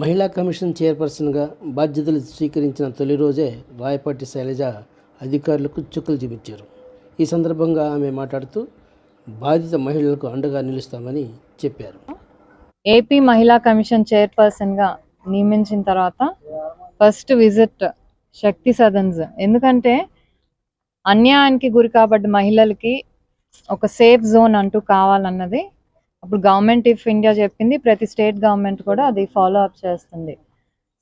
మహిళా కమిషన్ చైర్పర్సన్గా బాధ్యతలు స్వీకరించిన తొలి రోజే రాయపాటి శైలజ అధికారులకు చుక్కలు చూపించారు. ఈ సందర్భంగా ఆమె మాట్లాడుతూ బాధిత మహిళలకు అండగా నిలుస్తామని చెప్పారు. ఏపీ మహిళా కమిషన్ చైర్పర్సన్గా నియమించిన తర్వాత ఫస్ట్ విజిట్ శక్తి సదన్స్. ఎందుకంటే అన్యాయానికి గురి కాబడ్డ మహిళలకి ఒక సేఫ్ జోన్ అంటూ కావాలన్నది అప్పుడు గవర్నమెంట్ ఇఫ్ ఇండియా చెప్పింది ప్రతి స్టేట్ గవర్నమెంట్ కూడా అది ఫాలో అప్ చేస్తుంది.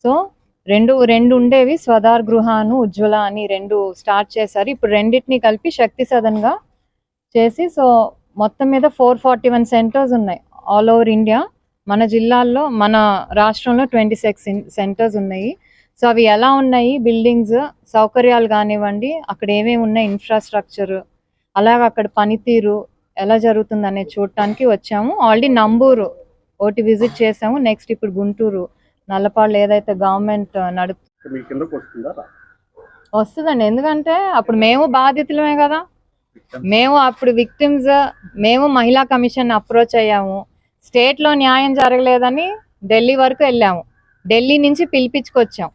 సో రెండు రెండు ఉండేవి స్వదార్ గృహాను ఉజ్వల అని రెండు స్టార్ట్ చేశారు. ఇప్పుడు రెండింటిని కలిపి శక్తి సదన్గా చేసి సో మొత్తం మీద ఫోర్ ఫార్టీ వన్ సెంటర్స్ ఉన్నాయి. ఆల్ ఓవర్ ఇండియా మన జిల్లాల్లో మన రాష్ట్రంలో ట్వంటీ సిక్స్ సెంటర్స్ ఉన్నాయి. సో అవి ఎలా ఉన్నాయి? బిల్డింగ్స్ సౌకర్యాలు కానివ్వండి అక్కడ ఏమేమి ఉన్నాయి? ఇన్ఫ్రాస్ట్రక్చర్ అలాగే అక్కడ పనితీరు ఎలా జరుగుతుంది అనేది చూడటానికి వచ్చాము. ఆల్రెడీ నంబూరు ఒకటి విజిట్ చేసాము. నెక్స్ట్ ఇప్పుడు గుంటూరు నల్లపాళ్ళు ఏదైతే గవర్నమెంట్ నడుపు వస్తుందా? రా? వస్తుందండి. ఎందుకంటే అప్పుడు మేము బాధితులమే కదా. మేము అప్పుడు విక్టిమ్స్ మేము మహిళా కమిషన్ అప్రోచ్ అయ్యాము. స్టేట్లో న్యాయం జరగలేదని ఢిల్లీ వరకు వెళ్ళాము. ఢిల్లీ నుంచి పిలిపించుకొచ్చాం.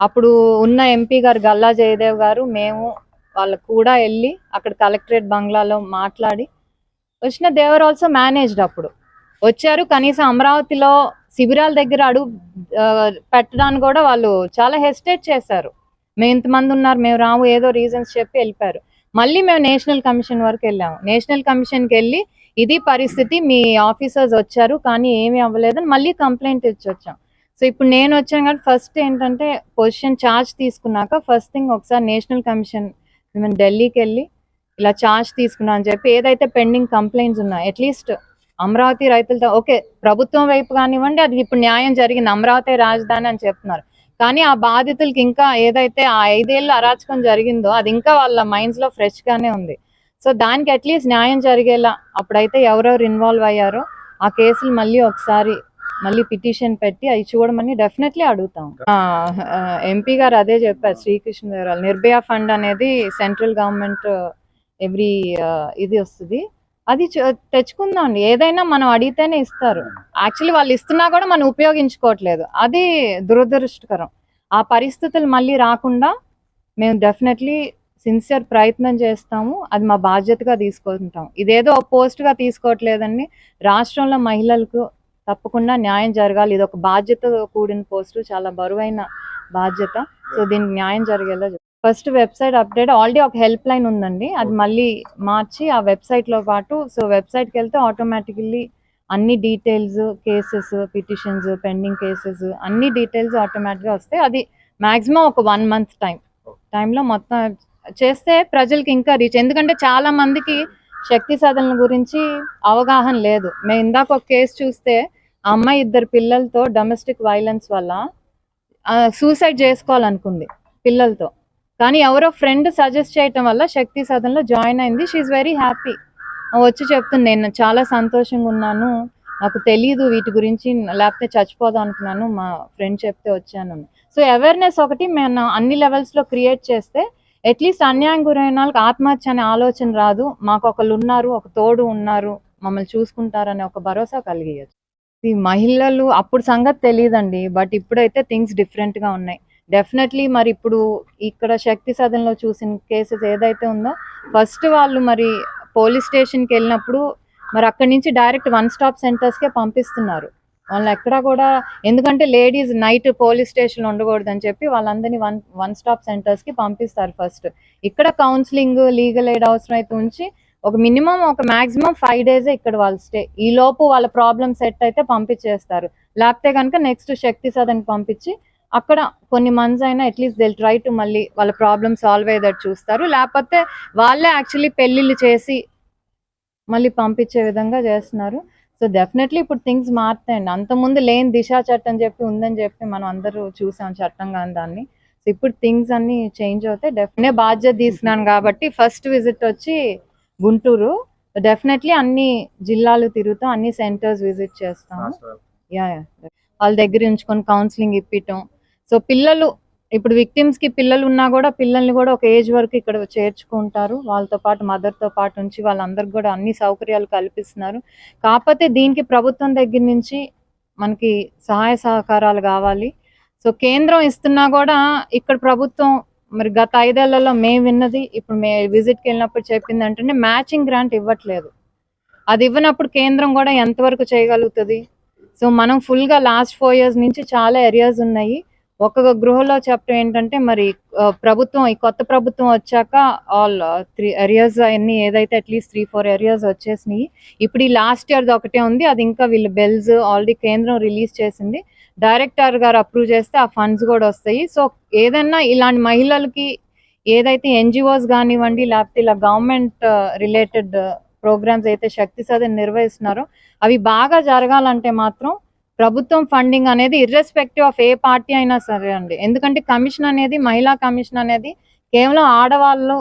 అప్పుడు ఉన్న ఎంపీ గారు గల్లా జయదేవ్ గారు మేము వాళ్ళకు కూడా వెళ్ళి అక్కడ కలెక్టరేట్ బంగ్లాలో మాట్లాడి వచ్చిన దేవర్ ఆల్సో మేనేజ్డ్ అప్పుడు. వచ్చారు కనీసం అమరావతిలో శిబిరాల దగ్గర అడుగు పెట్టడానికి కూడా వాళ్ళు చాలా హెసిటేట్ చేశారు. మేము ఇంతమంది ఉన్నారు మేము రాము ఏదో రీజన్స్ చెప్పి వెళ్ళిపోయారు. మళ్ళీ మేము నేషనల్ కమిషన్ వరకు వెళ్ళాము. నేషనల్ కమిషన్కి వెళ్ళి ఇది పరిస్థితి మీ ఆఫీసర్స్ వచ్చారు కానీ ఏమీ అవ్వలేదని మళ్ళీ కంప్లైంట్ ఇచ్చి వచ్చాం. సో ఇప్పుడు నేను వచ్చాను కాబట్టి ఫస్ట్ ఏంటంటే పొజిషన్ ఛార్జ్ తీసుకున్నాక ఫస్ట్ థింగ్ ఒకసారి నేషనల్ కమిషన్ మేము ఢిల్లీకి వెళ్ళి ఇలా ఛార్జ్ తీసుకున్నా అని చెప్పి ఏదైతే పెండింగ్ కంప్లైంట్స్ ఉన్నాయో అట్లీస్ట్ అమరావతి రైతులతో ఓకే ప్రభుత్వం వైపు కానివ్వండి అది ఇప్పుడు న్యాయం జరిగింది అమరావతి రాజధాని అని చెప్తున్నారు. కానీ ఆ బాధితులకి ఇంకా ఏదైతే ఆ ఐదేళ్ళు అరాచకం జరిగిందో అది ఇంకా వాళ్ళ మైండ్స్లో ఫ్రెష్ గానే ఉంది. సో దానికి అట్లీస్ట్ న్యాయం జరిగేలా అప్పుడైతే ఎవరెవరు ఇన్వాల్వ్ అయ్యారో ఆ కేసులు మళ్ళీ ఒకసారి మళ్ళీ పిటిషన్ పెట్టి అవి చూడమని డెఫినెట్లీ అడుగుతాం. ఎంపీ గారు అదే చెప్పారు శ్రీకృష్ణ దేవరాయలు నిర్భయ ఫండ్ అనేది సెంట్రల్ గవర్నమెంట్ ఎవ్రీ ఇది వస్తుంది. అది తెచ్చుకుందాం. అండి ఏదైనా మనం అడిగితేనే ఇస్తారు. యాక్చువల్లీ వాళ్ళు ఇస్తున్నా కూడా మనం ఉపయోగించుకోవట్లేదు. అది దురదృష్టకరం. ఆ పరిస్థితులు మళ్ళీ రాకుండా మేము డెఫినెట్లీ సిన్సియర్ ప్రయత్నం చేస్తాము. అది మా బాధ్యతగా తీసుకుంటాం. ఇదేదో పోస్ట్గా తీసుకోవట్లేదండి. రాష్ట్రంలో మహిళలకు తప్పకుండా న్యాయం జరగాలి. ఇది ఒక బాధ్యత కూడిన పోస్టు చాలా బరువైన బాధ్యత. సో దీనికి న్యాయం జరిగేలా ఫస్ట్ వెబ్సైట్ అప్డేట్ ఆల్రెడీ ఒక హెల్ప్ లైన్ ఉందండి. అది మళ్ళీ మార్చి ఆ వెబ్సైట్లో పాటు సో వెబ్సైట్కి వెళ్తే ఆటోమేటికల్లీ అన్ని details cases petitions pending cases అన్ని డీటెయిల్స్ ఆటోమేటిక్గా వస్తాయి. అది మాక్సిమం ఒక వన్ మంత్ టైం టైంలో మొత్తం చేస్తే ప్రజలకి ఇంకా రీచ్ ఎందుకంటే చాలా మందికి శక్తి సాధనల గురించి అవగాహన లేదు. మేము ఇందాక ఒక కేసు చూస్తే ఆ అమ్మాయి ఇద్దరు పిల్లలతో డొమెస్టిక్ వైలెన్స్ వల్ల సూసైడ్ చేసుకోవాలనుకుంది పిల్లలతో. కానీ ఎవరో ఫ్రెండ్ సజెస్ట్ చేయటం వల్ల శక్తి సదన్లో జాయిన్ అయింది. షీఈ్ వెరీ హ్యాపీ వచ్చి చెప్తుంది నేను చాలా సంతోషంగా ఉన్నాను. నాకు తెలియదు వీటి గురించి. లేకపోతే చచ్చిపోదాం అనుకున్నాను. మా ఫ్రెండ్ చెప్తే వచ్చాను. సో అవేర్నెస్ ఒకటి మేము అన్ని లెవెల్స్లో లో క్రియేట్ చేస్తే అట్లీస్ట్ అన్యాయం గురైన వాళ్ళకి ఆత్మహత్య అనే ఆలోచన రాదు. మాకు ఒకళ్ళు ఉన్నారు ఒక తోడు ఉన్నారు. మమ్మల్ని చూసుకుంటారనే ఒక భరోసా కలిగేయచ్చు. ఈ మహిళలు అప్పుడు సంగతి తెలియదండి బట్ ఇప్పుడైతే థింగ్స్ డిఫరెంట్గా ఉన్నాయి. డెఫినెట్లీ మరి ఇప్పుడు ఇక్కడ శక్తి సదన్లో చూసిన కేసెస్ ఏదైతే ఉందో ఫస్ట్ వాళ్ళు మరి పోలీస్ స్టేషన్కి వెళ్ళినప్పుడు మరి అక్కడి నుంచి డైరెక్ట్ వన్ స్టాప్ సెంటర్స్కే పంపిస్తున్నారు. వాళ్ళు ఎక్కడ కూడా ఎందుకంటే లేడీస్ నైట్ పోలీస్ స్టేషన్ ఉండకూడదు అని చెప్పి వాళ్ళందరినీ వన్ వన్ స్టాప్ సెంటర్స్కి పంపిస్తారు ఫస్ట్. ఇక్కడ కౌన్సిలింగ్ లీగల్ ఎయిడ్ అవసరం అయితే ఉంచి ఒక మినిమం ఒక మాక్సిమం ఫైవ్ డేస్ ఇక్కడ వాళ్ళు స్టే. ఈ లోపు వాళ్ళ ప్రాబ్లమ్ సెట్ అయితే పంపించేస్తారు. లేకపోతే కనుక నెక్స్ట్ శక్తి సదన్ పంపించి అక్కడ కొన్ని మంత్స్ అయినా అట్లీస్ట్ దిల్ ట్రై టు మళ్ళీ వాళ్ళ ప్రాబ్లమ్ సాల్వ్ అయ్యేటట్టు చూస్తారు. లేకపోతే వాళ్ళే యాక్చువల్లీ పెళ్ళిళ్ళు చేసి మళ్ళీ పంపించే విధంగా చేస్తున్నారు. సో డెఫినెట్లీ ఇప్పుడు థింగ్స్ మారుతాయండి. అంతకుముందు లేని దిశా చట్టం చెప్పి ఉందని చెప్పి మనం అందరూ చూసాం చట్టంగా దాన్ని. సో ఇప్పుడు థింగ్స్ అన్ని చేంజ్ అవుతాయి. డెఫినెట్ బాధ్యత తీసుకున్నాను కాబట్టి ఫస్ట్ విజిట్ వచ్చి గుంటూరు. డెఫినెట్లీ అన్ని జిల్లాలు తిరుగుతాం అన్ని సెంటర్స్ విజిట్ చేస్తాము. రాష్ట్ర యా యా వాళ్ళ దగ్గర ఉంచుకొని కౌన్సిలింగ్ ఇప్పించటం సో పిల్లలు ఇప్పుడు విక్టిమ్స్కి పిల్లలు ఉన్నా కూడా పిల్లల్ని కూడా ఒక ఏజ్ వరకు ఇక్కడ చేర్చుకుంటారు. వాళ్ళతో పాటు మదర్తో పాటు ఉంచి వాళ్ళందరికి కూడా అన్ని సౌకర్యాలు కల్పిస్తున్నారు. కాకపోతే దీనికి ప్రభుత్వం దగ్గర నుంచి మనకి సహాయ సహకారాలు కావాలి. సో కేంద్రం ఇస్తున్నా కూడా ఇక్కడ ప్రభుత్వం మరి గత ఐదేళ్ళలో మేము విన్నది ఇప్పుడు మే విజిట్కి వెళ్ళినప్పుడు చెప్పింది అంటే మ్యాచింగ్ గ్రాంట్ ఇవ్వట్లేదు. అది ఇవ్వనప్పుడు కేంద్రం కూడా ఎంతవరకు చేయగలుగుతుంది? సో మనం ఫుల్గా లాస్ట్ ఫోర్ ఇయర్స్ నుంచి చాలా ఏరియాస్ ఉన్నాయి. ఒక్కొక్క గృహలో చెప్పడం ఏంటంటే మరి ప్రభుత్వం ఈ కొత్త ప్రభుత్వం వచ్చాక ఆల్ త్రీ ఏరియాస్ అన్ని ఏదైతే అట్లీస్ట్ త్రీ ఫోర్ ఏరియాస్ వచ్చేసినాయి. ఇప్పుడు ఈ లాస్ట్ ఇయర్ది ఒకటే ఉంది. అది ఇంకా వీళ్ళు బెల్స్ ఆల్రెడీ కేంద్రం రిలీజ్ చేసింది. డైరెక్టర్ గారు అప్రూవ్ చేస్తే ఆ ఫండ్స్ కూడా వస్తాయి. సో ఏదైనా ఇలాంటి మహిళలకి ఏదైతే ఎన్జిఓస్ కానివ్వండి లేకపోతే ఇలా గవర్నమెంట్ రిలేటెడ్ ప్రోగ్రామ్స్ అయితే శక్తి సదన్ నిర్వహిస్తున్నారో అవి బాగా జరగాలంటే మాత్రం ప్రభుత్వం ఫండింగ్ అనేది ఇర్రెస్పెక్టివ్ ఆఫ్ ఏ పార్టీ అయినా సరే అండి. ఎందుకంటే కమిషన్ అనేది మహిళా కమిషన్ అనేది కేవలం ఆడవాళ్ళు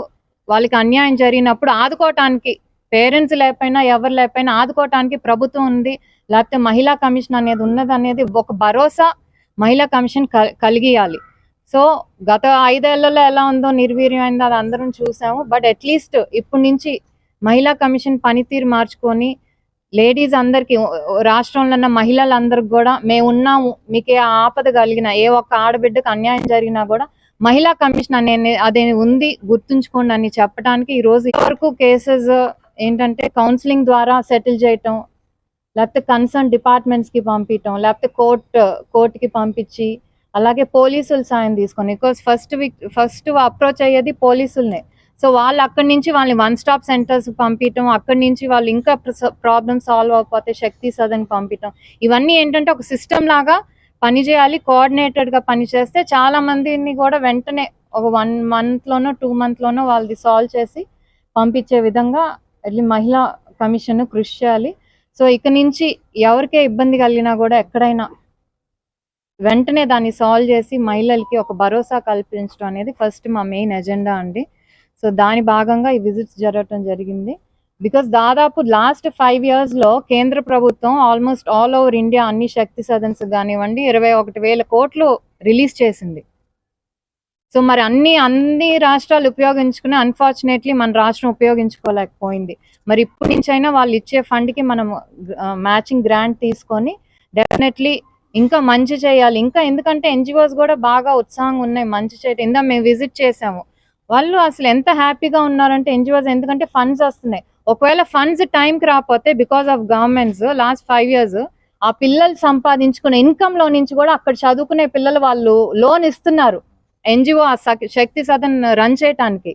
వాళ్ళకి అన్యాయం జరిగినప్పుడు ఆదుకోవటానికి పేరెంట్స్ లేకపోయినా ఎవరు లేకపోయినా ఆదుకోవటానికి ప్రభుత్వం ఉంది. లేకపోతే మహిళా కమిషన్ అనేది ఉన్నది అనేది ఒక భరోసా మహిళా కమిషన్ కల్- కలిగియాలి. సో గత ఐదేళ్ళలో ఎలా ఉందో నిర్వీర్యమైందో అది అందరం చూసాము. బట్ అట్లీస్ట్ ఇప్పటి నుంచి మహిళా కమిషన్ పనితీరు మార్చుకొని లేడీస్ అందరికీ రాష్ట్రంలో ఉన్న మహిళలందరికి కూడా మేము ఉన్నాము. మీకు ఏ ఆపద కలిగిన ఏ ఒక్క ఆడబిడ్డకు అన్యాయం జరిగినా కూడా మహిళా కమిషన్ అనే అదే ఉంది. గుర్తుంచుకోండి అని చెప్పడానికి ఈ రోజు వరకు కేసెస్ ఏంటంటే కౌన్సిలింగ్ ద్వారా సెటిల్ చేయటం లేకపోతే కన్సర్న్ డిపార్ట్మెంట్స్కి పంపించటం లేకపోతే కోర్ట్ కోర్టుకి పంపించి అలాగే పోలీసులు సాయం తీసుకొని. బికాస్ ఫస్ట్ ఫస్ట్ అప్రోచ్ అయ్యేది పోలీసులనే. సో వాళ్ళు అక్కడి నుంచి వాళ్ళని వన్ స్టాప్ సెంటర్స్ పంపించడం అక్కడి నుంచి వాళ్ళు ఇంకా ప్రాబ్లమ్ సాల్వ్ అవ్వకపోతే శక్తి సదన్ పంపించడం ఇవన్నీ ఏంటంటే ఒక సిస్టమ్ లాగా పనిచేయాలి కోఆర్డినేటెడ్గా కోఆర్డినేటెడ్గా పని చేస్తే చాలా మందిని కూడా వెంటనే ఒక వన్ మంత్ లోనో టూ మంత్ లోనో వాళ్ళది సాల్వ్ చేసి పంపించే విధంగా అట్లా మహిళా కమిషన్ కృషి చేయాలి. సో ఇక నుంచి ఎవరికే ఇబ్బంది కలిగినా కూడా ఎక్కడైనా వెంటనే దాన్ని సాల్వ్ చేసి మహిళలకి ఒక భరోసా కల్పించడం అనేది ఫస్ట్ మా మెయిన్ ఎజెండా అండి. సో దాని భాగంగా ఈ విజిట్స్ జరగటం జరిగింది. బికాస్ దాదాపు లాస్ట్ ఫైవ్ ఇయర్స్లో కేంద్ర ప్రభుత్వం ఆల్మోస్ట్ ఆల్ ఓవర్ ఇండియా అన్ని శక్తి సదన్స్ కానివ్వండి ఇరవై ఒకటి వేల కోట్లు రిలీజ్ చేసింది. సో మరి అన్ని అన్ని రాష్ట్రాలు ఉపయోగించుకుని అన్ఫార్చునేట్లీ మన రాష్ట్రం ఉపయోగించుకోలేకపోయింది. మరి ఇప్పటి నుంచి అయినా వాళ్ళు ఇచ్చే ఫండ్కి మనం మ్యాచింగ్ గ్రాంట్ తీసుకొని డెఫినెట్లీ ఇంకా మంచి చేయాలి. ఇంకా ఎందుకంటే ఎన్జిఓస్ కూడా బాగా ఉత్సాహంగా ఉన్నాయి మంచి చేయటం ఇందా మేము విజిట్ చేసాము. వాళ్ళు అసలు ఎంత హ్యాపీగా ఉన్నారంటే ఎన్జిఓస్ ఎందుకంటే ఫండ్స్ వస్తున్నాయి. ఒకవేళ ఫండ్స్ టైంకి రాకపోతే because of governments last five years ఆ పిల్లలు సంపాదించుకునే ఇన్కమ్లో నుంచి కూడా అక్కడ చదువుకునే పిల్లలు వాళ్ళు లోన్ ఇస్తున్నారు. ఎన్జిఓ శక్తి సదన్ రన్ చేయటానికి.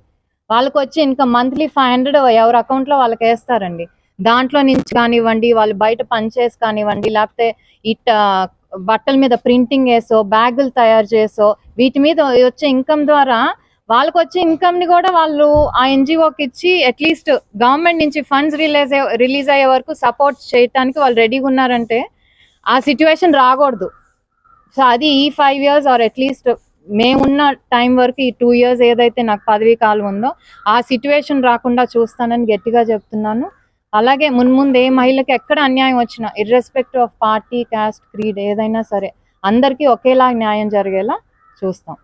వాళ్ళకి వచ్చి ఇంకా మంత్లీ ఫైవ్ హండ్రెడ్ ఎవరి అకౌంట్లో వాళ్ళకి వేస్తారండి. దాంట్లో నుంచి కానివ్వండి వాళ్ళు బయట పనిచేసి కానివ్వండి లేకపోతే ఇట్ బట్టల మీద ప్రింటింగ్ వేసో బ్యాగులు తయారు చేసో వీటి మీద వచ్చే ఇన్కమ్ ద్వారా వాళ్ళకి వచ్చే ఇన్కమ్ని కూడా వాళ్ళు ఆ ఎన్జిఓకి ఇచ్చి అట్లీస్ట్ గవర్నమెంట్ నుంచి ఫండ్స్ రిలీజ్ రిలీజ్ అయ్యే వరకు సపోర్ట్ చేయడానికి వాళ్ళు రెడీగా ఉన్నారంటే ఆ సిచ్యువేషన్ రాకూడదు. సో అది ఈ five years or at least మేమున్న టైం వరకు ఈ టూ ఇయర్స్ ఏదైతే నాకు పదవీ కాలం ఉందో ఆ సిచ్యువేషన్ రాకుండా చూస్తానని గట్టిగా చెప్తున్నాను. అలాగే మున్ముందు ఏ మహిళకి ఎక్కడ అన్యాయం వచ్చినా irrespective of party caste creed ఏదైనా సరే అందరికీ ఒకేలా న్యాయం జరిగేలా చూస్తాం.